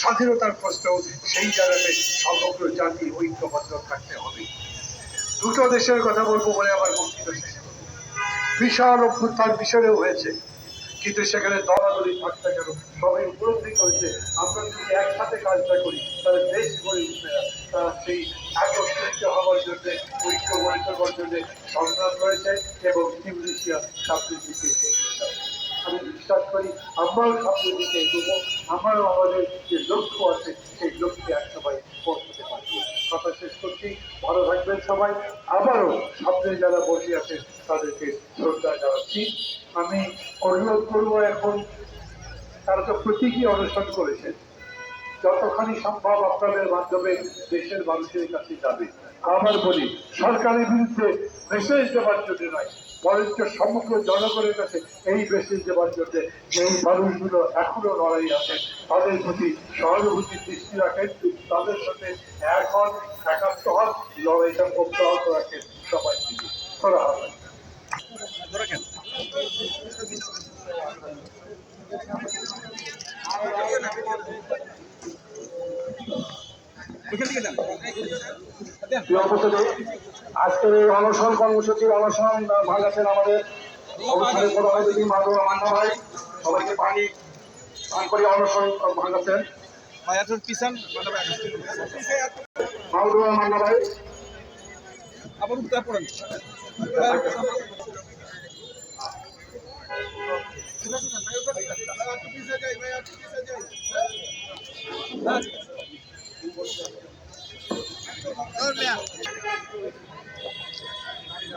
স্বাধীনতার প্রশ্নেও সেই জায়গাতে সমগ্র জাতি ঐক্যবদ্ধ থাকতে হবে। দুটো দেশের কথা বলব বলে আমার বক্তব্য শেষ। বিশাল অভ্যুত্থান মিশরেও হয়েছে, কিন্তু সেখানে দলাদলি থাকতে গেল সবাই উপলব্ধি করেছে, আমরা যদি একসাথে কাজটা করি, তাহলে দেশ গড়ে উঠবে না। তারা সেই একত্রিত হওয়ার জন্য ঐক্য গড়ে তোলার জন্য সংগ্রাম রয়েছে এবং টিউনিশিয়া সামনের বিশ্বাস করি, আমরাও সামনের দিকে এগোবো, আমরাও আমাদের যে লক্ষ্য আছে, সেই লক্ষ্যে এক সময় পৌঁছতে পারব। কথা শেষ করছি, ভালো থাকবেন সবাই। আবারও সামনে যারা বসে আছেন, তাদেরকে শ্রদ্ধা জানাচ্ছি। আমি অনুরোধ করব এখন, তারা তো প্রতীকী অনুষ্ঠান করেছেন। যতখানি সম্ভব আপনাদের মাধ্যমে দেশের মানুষের কাছে যাবে। আবার বলি, সরকারের বিরুদ্ধে মেসেজ দেওয়ার জন্য নয় বরঞ্চ সমগ্র জনগণের কাছে এই মেসেজ দেওয়ার জন্য এই মানুষগুলো এখনও লড়াই আছে। তাদের প্রতি সহানুভূতির দৃষ্টি রাখেন তাদের সাথে এক হন একাত্ম হন লড়াইটা অব্যাহত রাখেন সবাই করা হবে আজকের এই অনশন কর্মসূচির অনশন ভাঙাচ্ছেন আমাদের প্রধান অতিথি মাধব মান্না ভাই সবাইকে পানি পান করে অনশন পিছন মাহবুব মান্না ভাই আবার উত্তর পড়েন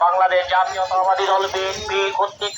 বাংলাদেশ জাতীয়তাবাদী দল বিএনপি কর্তৃক